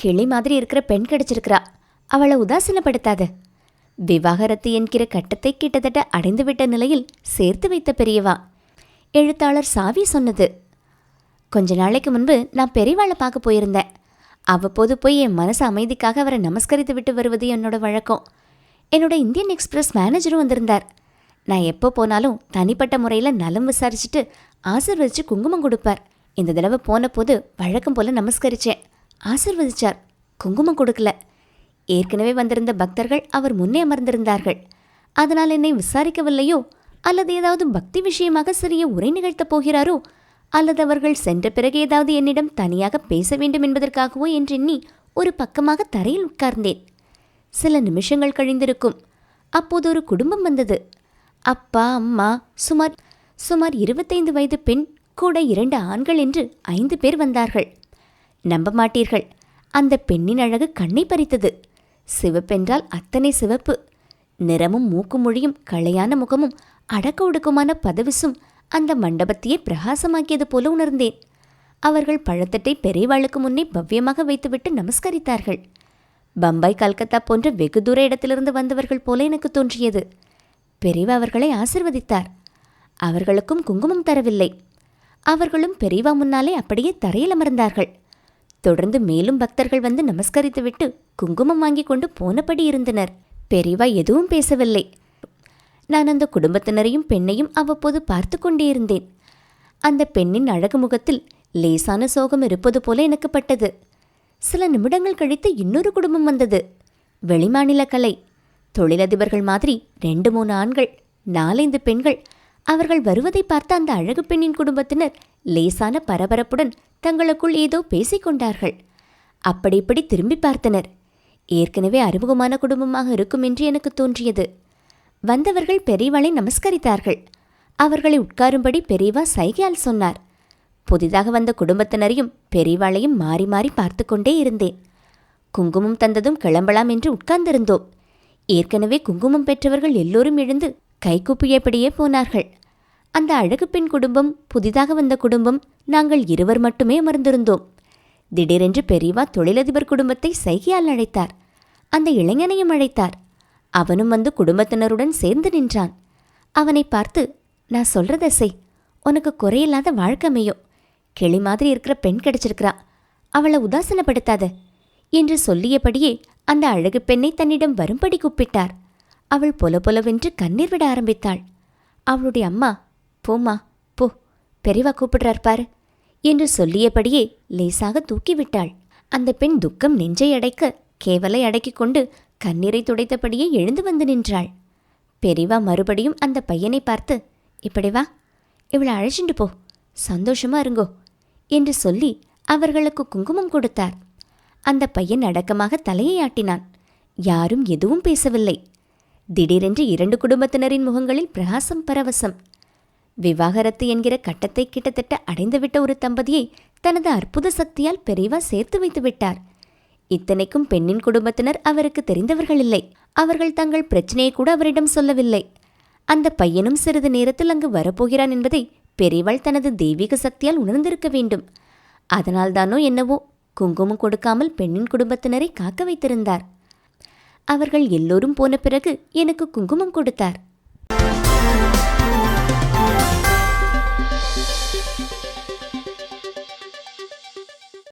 கிளி மாதிரி இருக்கிற பெண் கிடைச்சிருக்கிறா. அவளை உதாசீனப்படுத்தாத. விவாகரத்து என்கிற கட்டத்தை கிட்டத்தட்ட அடைந்துவிட்ட நிலையில் சேர்த்து வைத்த பெரியவா. எழுத்தாளர் சாவி சொன்னது கொஞ்ச நாளைக்கு முன்பு நான் பெரியவாளை பார்க்க போயிருந்தேன். அவ்வப்போது போய் என் மனசு அமைதிக்காக அவரை நமஸ்கரித்து விட்டு வருவது என்னோட வழக்கம். என்னோட இந்தியன் எக்ஸ்பிரஸ் மேனேஜரும் வந்திருந்தார். நான் எப்போ போனாலும் தனிப்பட்ட முறையில் நலம் விசாரிச்சுட்டு ஆசிர்வதிச்சு குங்குமம் கொடுப்பார். இந்த தடவை போன போது வழக்கம் போல நமஸ்கரிச்சேன். ஆசிர்வதிச்சார். குங்குமம் கொடுக்கல. ஏற்கனவே வந்திருந்த பக்தர்கள் அவர் முன்னே அமர்ந்திருந்தார்கள். அதனால் என்னை விசாரிக்கவில்லையோ? அல்லது ஏதாவது பக்தி விஷயமாக சிறிய உரை நிகழ்த்தப் போகிறாரோ? அல்லது அவர்கள் சென்ற பிறகு ஏதாவது என்னிடம் தனியாக பேச வேண்டும் என்பதற்காகவோ என்றெண்ணி ஒரு பக்கமாக தரையில் உட்கார்ந்தேன். சில நிமிஷங்கள் கழிந்திருக்கும். அப்போது ஒரு குடும்பம் வந்தது. அப்பா அம்மா சுமார் சுமார் இருபத்தைந்து வயது பெண் கூட இரண்டு ஆண்கள் என்று ஐந்து பேர் வந்தார்கள். நம்ப மாட்டீர்கள். அந்த பெண்ணின் அழகு கண்ணை பறித்தது. சிவப்பென்றால் அத்தனை சிவப்பு. நிறமும் மூக்கு மொழியும் களையான முகமும் அடக்க ஒடுக்கமான பதவிசும் அந்த மண்டபத்தையே பிரகாசமாக்கியது போல உணர்ந்தேன். அவர்கள் பழத்தட்டை பெரியவாளுக்கு முன்னே பவ்யமாக வைத்துவிட்டு நமஸ்கரித்தார்கள். பம்பாய் கல்கத்தா போன்ற வெகு தூர இடத்திலிருந்து வந்தவர்கள் போல எனக்கு தோன்றியது. பெரியவா அவர்களை ஆசிர்வதித்தார். அவர்களுக்கும் குங்குமம் தரவில்லை. அவர்களும் பெரியவா முன்னாலே அப்படியே தரையில் அமர்ந்தார்கள். தொடர்ந்து மேலும் பக்தர்கள் வந்து நமஸ்கரித்துவிட்டு குங்குமம் வாங்கி கொண்டு போனபடி இருந்தனர். பெரியவா எதுவும் பேசவில்லை. நான் அந்த குடும்பத்தினரையும் பெண்ணையும் அவ்வப்போது பார்த்து கொண்டே இருந்தேன். அந்த பெண்ணின் அழகு முகத்தில் லேசான சோகம் இருப்பது போல எனக்கு பட்டது. சில நிமிடங்கள் கழித்து இன்னொரு குடும்பம் வந்தது. வெளிமாநில கலை. தொழிலதிபர்கள் மாதிரி ரெண்டு மூணு ஆண்கள் நாலைந்து பெண்கள் அவர்கள் வருவதை பார்த்த அந்த அழகு பெண்ணின் குடும்பத்தினர் லேசான பரபரப்புடன் தங்களுக்குள் ஏதோ பேசிக்கொண்டார்கள் அப்படி இப்படி திரும்பி பார்த்தனர். ஏற்கனவே அறிமுகமான குடும்பமாக இருக்கும் என்று எனக்கு தோன்றியது. வந்தவர்கள் பெரியவாளை நமஸ்கரித்தார்கள். அவர்களை உட்காரும்படி பெரியவா சைகையால் சொன்னார். புதிதாக வந்த குடும்பத்தினரையும் பெரியவாளையும் மாறி மாறி பார்த்து கொண்டே இருந்தேன். குங்குமம் தந்ததும் கிளம்பலாம் என்று உட்கார்ந்திருந்தோம். ஏற்கனவே குங்குமம் பெற்றவர்கள் எல்லோரும் எழுந்து கைகூப்பியபடியே போனார்கள். அந்த அழகு பெண் குடும்பம் புதிதாக வந்த குடும்பம் நாங்கள் இருவர் மட்டுமே அமர்ந்திருந்தோம். திடீரென்று பெரியவா தொழிலதிபர் குடும்பத்தை சைகையால் அழைத்தார். அந்த இளைஞனையும் அழைத்தார். அவனும் வந்து குடும்பத்தினருடன் சேர்ந்து நின்றான். அவனை பார்த்து நான் சொல்றத செய். உனக்கு குறையில்லாத வாழ்க்கமையோ கிளி மாதிரி இருக்கிற பெண் கிடைச்சிருக்கிறா. அவளை உதாசீனப்படுத்தாத என்று சொல்லியபடியே அந்த அழகு பெண்ணை தன்னிடம் வரும்படி கூப்பிட்டார். அவள் பொல பொலவென்று கண்ணீர் விட ஆரம்பித்தாள். அவளுடைய அம்மா போம்மா. போ. பெரியவா கூப்பிடுறார் பாரு என்று சொல்லியபடியே லேசாக தூக்கிவிட்டாள். அந்த பெண் துக்கம் நெஞ்சை அடைக்க கேவலை அடக்கிக் கொண்டு கண்ணீரை துடைத்தபடியே எழுந்து வந்து நின்றாள். பெரியவா மறுபடியும் அந்த பையனை பார்த்து இப்படி வா. இவளை அழைச்சிட்டு போ. சந்தோஷமா இருங்கோ. என்று சொல்லி அவர்களுக்கு குங்குமம் கொடுத்தார். அந்த பையன் அடக்கமாக தலையை ஆட்டினான். யாரும் எதுவும் பேசவில்லை. திடீரென்று இரண்டு குடும்பத்தினரின் முகங்களில் பிரகாசம் பரவசம். விவாகரத்து என்கிற கட்டத்தை கிட்டத்தட்ட அடைந்துவிட்ட ஒரு தம்பதியை தனது அற்புத சக்தியால் பெரிவா சேர்த்து வைத்து விட்டார். இத்தனைக்கும் பெண்ணின் குடும்பத்தினர் அவருக்கு தெரிந்தவர்கள் இல்லை. அவர்கள் தங்கள் பிரச்சனையை கூட அவரிடம் சொல்லவில்லை. அந்த பையனும் சிறிது நேரத்தில் அங்கு வரப்போகிறான் என்பதை பெரியவள் தனது தெய்வீக சக்தியால் உணர்ந்திருக்க வேண்டும். அதனால்தானோ என்னவோ குங்குமம் கொடுக்காமல் பெண்ணின் குடும்பத்தினரை காக்க வைத்திருந்தார். அவர்கள் எல்லோரும் போன பிறகு எனக்கு குங்குமம் கொடுத்தார்.